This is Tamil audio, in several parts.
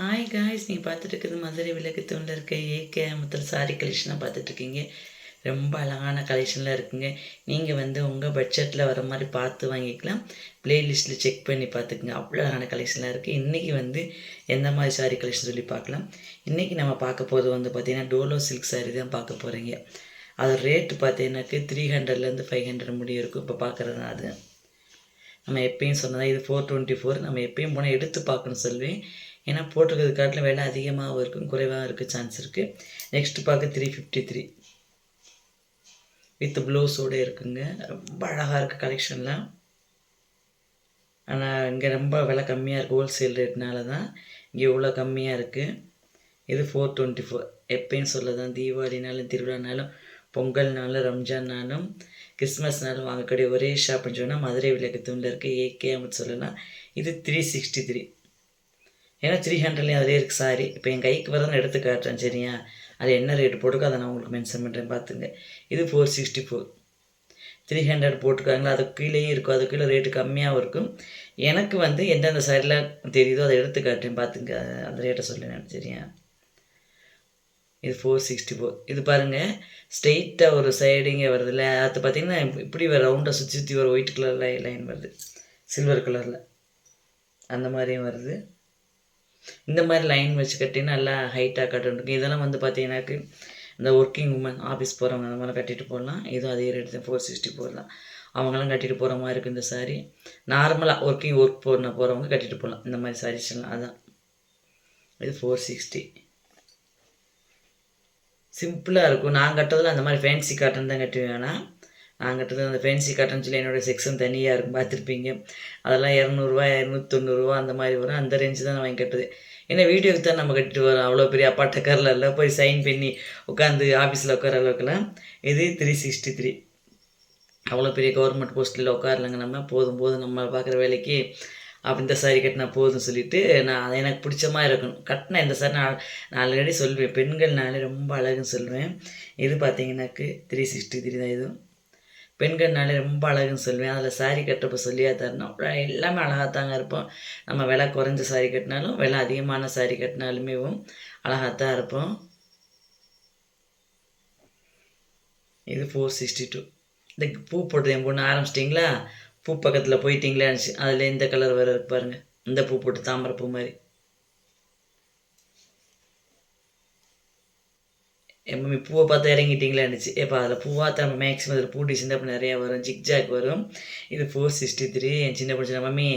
ஹாய் காய்ஸ் நீங்கள் பார்த்துட்டு இருக்கிறது மதுரை விளக்கு தூணில் இருக்க ஏகே முத்தல் சாரி கலெக்ஷனாக பார்த்துட்ருக்கீங்க ரொம்ப அழகான கலெக்ஷனில் இருக்குங்க. நீங்கள் வந்து உங்கள் பட்ஜெட்டில் வர மாதிரி பார்த்து வாங்கிக்கலாம். ப்ளேலிஸ்ட்டில் செக் பண்ணி பார்த்துக்குங்க. அவ்வளோ அழகான கலெக்ஷனாக இருக்குது இன்றைக்கி வந்து எந்த மாதிரி சாரி கலெக்ஷன் சொல்லி பார்க்கலாம். இன்றைக்கி நம்ம பார்க்க போகிறது வந்து பார்த்திங்கன்னா டோலோ சில்க் சாரி தான் பார்க்க போகிறீங்க அது ரேட்டு பார்த்தீங்கன்னாக்கு த்ரீ ஹண்ட்ரட்லேருந்து ஃபைவ் ஹண்ட்ரட் முடியும் இருக்கும். இப்போ பார்க்குறது அது. நம்ம எப்பயும் சொன்னதான் இது ஃபோர் டுவெண்ட்டி ஃபோர் நம்ம எப்பயும் போனால் எடுத்து பார்க்கணும் சொல்வேன். ஏன்னா போட்டிருக்கிறது காட்டில் விலை அதிகமாகவும் இருக்கும் குறைவாக இருக்க சான்ஸ் இருக்குது நெக்ஸ்ட்டு பார்க்க த்ரீ ஃபிஃப்டி த்ரீ வித் ப்ளவுஸோடு இருக்குங்க. ரொம்ப அழகாக இருக்குது கலெக்ஷன்லாம் ஆனால் இங்கே ரொம்ப விலை கம்மியாக இருக்குது ஹோல்சேல் ரேட்னால தான். இங்கே இவ்வளோ கம்மியாக இருக்குது இது ஃபோர் டுவெண்ட்டி ஃபோர் எப்பயும் சொல்ல தான் தீபாவளினாலும் திருவிழானாலும் பொங்கல்னாலும் ரம்ஜான்னாலும் கிறிஸ்மஸ்னாலும் வாங்கக்கூடிய ஒரே ஷாப்னு சொன்னால் மதுரை விளக்கு தூண்டில் இருக்குது ஏகே அப்படின்னு சொல்லலாம். இது த்ரீ சிக்ஸ்டி த்ரீ ஏன்னா த்ரீ ஹண்ட்ரட்லேயும் அதிலே இருக்குது சாரி இப்போ என் கைக்கு வரதான் எடுத்து காட்டுறேன் சரியா? அது என்ன ரேட் போட்டுக்கோ அதை நான் உங்களுக்கு மென்ஷன் பண்ணுறேன் பார்த்துங்க இது four sixty four three hundred போட்டுருக்காங்களா அதுக்கு கீழேயும் இருக்கும் அது கீழே ரேட்டு கம்மியாகவும் இருக்கும். எனக்கு வந்து எந்தெந்த சைடில் தெரியுதோ அதை எடுத்து காட்டுறேன் பார்த்துங்க அந்த ரேட்டை சொல்லுங்க நான் சரியா? இது ஃபோர் சிக்ஸ்டி ஃபோர் இது பாருங்கள் ஸ்ட்ரெயிட்டாக ஒரு சைடிங்க வருதுல்ல அது பார்த்திங்கன்னா இப்படி ரவுண்டாக சுற்றி சுற்றி ஒரு ஒயிட் கலரில் லைன் வருது. சில்வர் கலரில் அந்த மாதிரியும் வருது. இந்த மாதிரி லைன் வச்சு கட்டிங்கன்னா நல்லா ஹைட்டாக கட்டணும் இதெல்லாம் வந்து பார்த்தீங்கன்னாக்கு இந்த ஒர்க்கிங் உமன் ஆஃபீஸ் போகிறவங்க அந்த மாதிரி கட்டிட்டு போடலாம். இதுவும் அதே ரேட்டு தான் ஃபோர் சிக்ஸ்டி போடலாம். அவங்களாம் கட்டிட்டு போகிற மாதிரி இருக்குது இந்த சாரீ நார்மலாக ஒர்க்கிங் ஒர்க் போன போகிறவங்க கட்டிட்டு போகலாம் இந்த மாதிரி சாரீஸ்லாம் அதான். இது ஃபோர் சிக்ஸ்டி சிம்பிளாக இருக்கும். நான் கட்டுறதுல அந்த மாதிரி ஃபேன்சி காட்டன் தான் கட்டுவேன். ஆனால் நான் கட்டுறது அந்த ஃபேன்சி காட்டன் சொல்லி என்னோடய செக்ஷன் தனியாக இருக்கும் பார்த்துருப்பீங்க அதெல்லாம் இரநூறுவா இரநூத்தி தொண்ணூறுரூவா அந்த மாதிரி வரும். அந்த ரேஞ்சு தான் நான் வாங்கி கட்டுது ஏன்னா வீடியோக்கு தான் நம்ம கட்டிட்டு வரோம். அவ்வளோ பெரிய அப்பாட்ட கரில் இல்லை. போய் சைன் பண்ணி உட்காந்து ஆஃபீஸில் உட்கார அளவுக்குலாம் இது த்ரீ சிக்ஸ்டி த்ரீ அவ்வளோ பெரிய கவர்மெண்ட் போஸ்ட்டில் உட்காரலங்க நம்ம. போதும் போதும். நம்ம பார்க்குற வேலைக்கு அப்போ இந்த சாரி கட்டினா போதும் சொல்லிவிட்டு நான் அதை எனக்கு பிடிச்ச மாதிரி இருக்கணும். கட்டின இந்த சாரி நான் நான் ஆல்ரெடி பெண்கள் பெண்கள்னாலே ரொம்ப அழகுன்னு சொல்லுவேன் இது பார்த்தீங்கன்னாக்கு த்ரீ சிக்ஸ்டி த்ரீ தான் இதுவும் பெண்கள்னாலே ரொம்ப அழகுன்னு சொல்லுவேன். அதில் சாரி கட்டுறப்ப சொல்லியா தரணும். எல்லாமே அழகாக தாங்க இருப்போம். நம்ம விலை குறைஞ்ச சாரி கட்டினாலும் விலை அதிகமான சாரி கட்டினாலுமே அழகாக தான் இருப்போம். இது ஃபோர் சிக்ஸ்டி டூ இந்த பூ போட்டது என் பொண்ணு ஆரம்பிச்சிட்டிங்களா? பூ பக்கத்தில் போயிட்டீங்களான்னு அதில் இந்த கலர் வேறு இருக்கு பாருங்கள் இந்த பூ போட்டு தாமரை பூ மாதிரி. மம்மி பூவை பார்த்து இறங்கிட்டீங்களான்னுச்சு இப்போ அதில் பூவாக நம்ம மேக்ஸிமம் அதில் பூ டிசைன் அப்போ நிறையா வரும். ஜிக்ஜாக் வரும். இது ஃபோர் சிக்ஸ்டி த்ரீ என் சின்ன பிடிச்ச மம்மி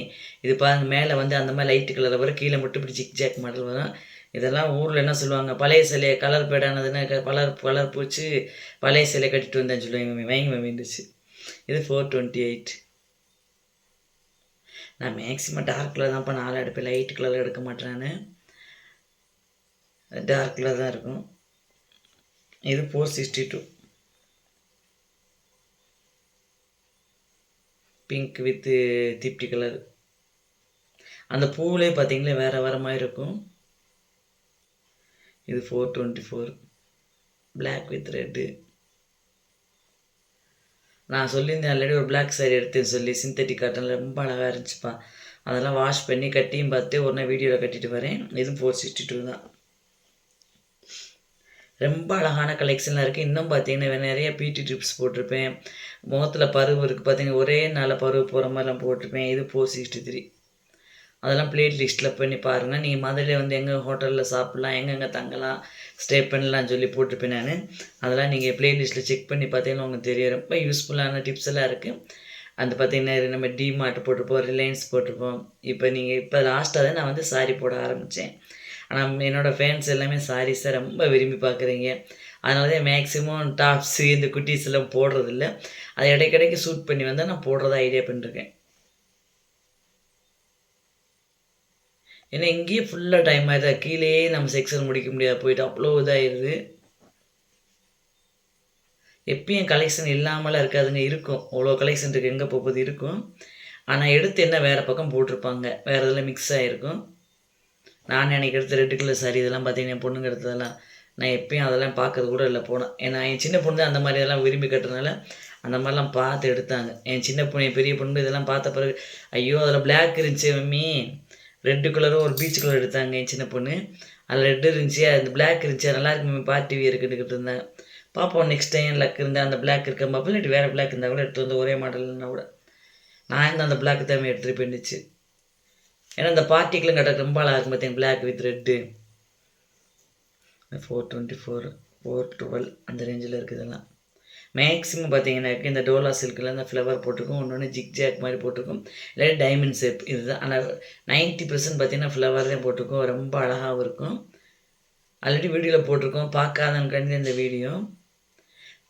இது பாருங்க மேலே வந்து அந்த மாதிரி லைட்டு கலரில் வரும். கீழே மட்டும் இப்படி ஜிக்ஜாக் மாடல் வரும். இதெல்லாம் ஊரில் என்ன சொல்லுவாங்க? பழைய சிலையை கலர் பேடானதுன்னா கலர் கலர் பூச்சி பழைய சிலையை கட்டிட்டு வந்தேன்னு சொல்லுவாங்க மம்மி. வாங்கி மம்மி இருந்துச்சு இது ஃபோர் டுவெண்ட்டி எயிட் நான் மேக்ஸிமம் டார்க் கலர் தான் இப்போ நாலு எடுப்பேன் லைட் கலர் எடுக்க மாட்டேன் டார்க் கலர் தான் இருக்கும். இது four sixty two pink with திப்டி colour அந்த பூவிலே பார்த்தீங்களா வேறு வேறு மாதிரி இருக்கும். இது four twenty four black with red நான் சொல்லியிருந்தேன் ஆல்ரெடி ஒரு பிளாக் சாரி எடுத்தேன்னு சொல்லி சிந்தட்டிக் காட்டனில் ரொம்ப அழகாக இருந்துச்சுப்பா. அதெல்லாம் வாஷ் பண்ணி கட்டியும் பார்த்து ஒரு நாள் வீடியோவில் கட்டிட்டு வரேன். இதுவும் ஃபோர் சிக்ஸ்டி டூ தான். ரொம்ப அழகான கலெக்ஷன்லாம் இருக்குது இன்னும் பார்த்தீங்கன்னா நிறைய பீட்டி ட்ரிப்ஸ் போட்டிருப்பேன். முகத்தில் பருவு இருக்குது பார்த்தீங்கன்னா ஒரே நாளில் பருவு போகிற மாதிரிலாம் போட்டிருப்பேன். இது ஃபோர் சிக்ஸ்டி த்ரீ அதெல்லாம் பிளேட் லிஸ்ட்டில் பண்ணி பாருங்கள் நீங்கள் மதுரையில் வந்து எங்கே ஹோட்டலில் சாப்பிட்லாம் எங்கெங்கே தங்கலாம் ஸ்டே பண்ணலாம் சொல்லி போட்டிருப்பேன் நான். அதெல்லாம் நீங்கள் ப்ளேலிஸ்ட்டில் செக் பண்ணி பார்த்தீங்கன்னா உங்களுக்கு தெரியும். ரொம்ப யூஸ்ஃபுல்லான டிப்ஸ் எல்லாம் இருக்குது அந்த பார்த்தீங்கன்னா நம்ம டிமார்ட் போட்டிருப்போம் ரிலையன்ஸ் போட்டிருப்போம். இப்போ நீங்கள் இப்போ லாஸ்ட்டாக தான் நான் வந்து சாரி போட ஆரம்பித்தேன் ஆனால் என்னோடய ஃபேன்ஸ் எல்லாமே சாரீஸை ரொம்ப விரும்பி பார்க்குறீங்க அதனால தான் மேக்ஸிமம் டாப்ஸு இந்த குட்டீஸ் எல்லாம் போடுறதில்ல. அதை இடைக்கிடைக்கு சூட் பண்ணி வந்தால் நான் போடுறதா ஐடியா பண்ணிருக்கேன். ஏன்னா இங்கேயே ஃபுல்லாக டைம் ஆகிடுது கீழே நம்ம செக்ஷன் முடிக்க முடியாது. போயிட்டு அவ்வளோ இதாகிடுது எப்பயும் கலெக்ஷன் இல்லாமலாம் இருக்காதுங்க. இருக்கும். அவ்வளோ கலெக்ஷன் இருக்குது எங்கே போகுது? இருக்கும். ஆனால் எடுத்து என்ன வேறு பக்கம் போட்டிருப்பாங்க. வேறு இதெல்லாம் மிக்ஸ் ஆகிருக்கும் நான் நினைக்கிறது எடுத்த சரி கலர் இதெல்லாம் பார்த்தீங்கன்னா பொண்ணுங்க எடுத்ததெல்லாம் நான் எப்பயும் அதெல்லாம் பார்க்கறது கூட இல்லை போனேன் ஏன்னா என் சின்ன பொண்ணு அந்த மாதிரி இதெல்லாம் விரும்பி கட்டுறதுனால அந்த மாதிரிலாம் பார்த்து எடுத்தாங்க. என் சின்ன பொண்ணு என் பெரிய பொண்ணு இதெல்லாம் பார்த்த பிறகு ஐயோ அதில் பிளாக் இருந்துச்சு மம்மி. ரெட்டு கலரும் ஒரு பீச் கலர் எடுத்தாங்க என் சின்ன பொண்ணு. அதில் ரெட்டு இருந்துச்சு அந்த பிளாக் இருந்துச்சு நல்லா இருக்கு பார்ட்டி டிவி இருக்குன்னுக்கிட்டு இருந்தாங்க. பார்ப்போம் நெக்ஸ்ட் டைம் லக் இருந்தால் அந்த பிளாக் இருக்க பார்ப்போம் இல்லாட்டி வேறு பிளாக் இருந்தால் கூட எடுத்து வந்து ஒரே மாடல்னா கூட. நான் இந்த அந்த பிளாக் தான் எடுத்துகிட்டு போயிருந்துச்சு ஏன்னா இந்த பார்ட்டிகளும் கட்ட ரொம்ப அழகாக இருக்கும் பார்த்தீங்க black with red four twenty four four twelve அந்த ரேஞ்சில் இருக்குது இதெல்லாம். மேக்ஸிமம் பார்த்தீங்கன்னாக்க இந்த டோலா சில்கில் அந்த ஃப்ளவர் போட்டிருக்கும். ஒன்று ஒன்று ஜிக் ஜாக் மாதிரி போட்டிருக்கும். இல்லாட்டி டைமண்ட் ஷேப் இதுதான். ஆனால் நைன்ட்டி பர்சன்ட் பார்த்தீங்கன்னா ஃப்ளவர் தான் போட்டிருக்கோம். ரொம்ப அழகாகவும் இருக்கும். ஆல்ரெடி வீடியோவில் போட்டிருக்கோம். பார்க்காதவனுக்காண்டி இந்த வீடியோ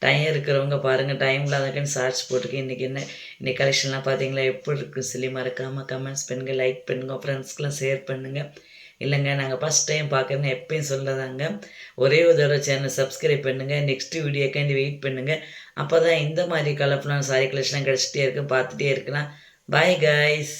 டைம் இருக்கிறவங்க பாருங்கள் டைம் இல்லாதக்காண்டி ஷார்ட்ஸ் போட்டிருக்கேன் இன்றைக்கி என்ன இன்றைக்கி கலெக்ஷன்லாம் பார்த்தீங்களா எப்படி இருக்கும் சொல்லி மறக்காமல் கமெண்ட்ஸ் பண்ணுங்கள் லைக் பண்ணுங்கள் ஃப்ரெண்ட்ஸ்க்கெலாம் ஷேர் பண்ணுங்கள் இல்லைங்க நாங்கள் ஃபஸ்ட் டைம் பார்க்குறேன்னு எப்பயும் சொல்லதாங்க ஒரே ஒரு தடவை சேனல் சப்ஸ்கிரைப் பண்ணுங்கள் நெக்ஸ்ட் வீடியோக்காண்டி வெயிட் பண்ணுங்கள் அப்போ தான் இந்த மாதிரி கலர்ஃபுல்லான சாரி கலெக்ஷன்லாம் கிடச்சிட்டே இருக்கும் பார்த்துட்டே இருக்கலாம். Bye guys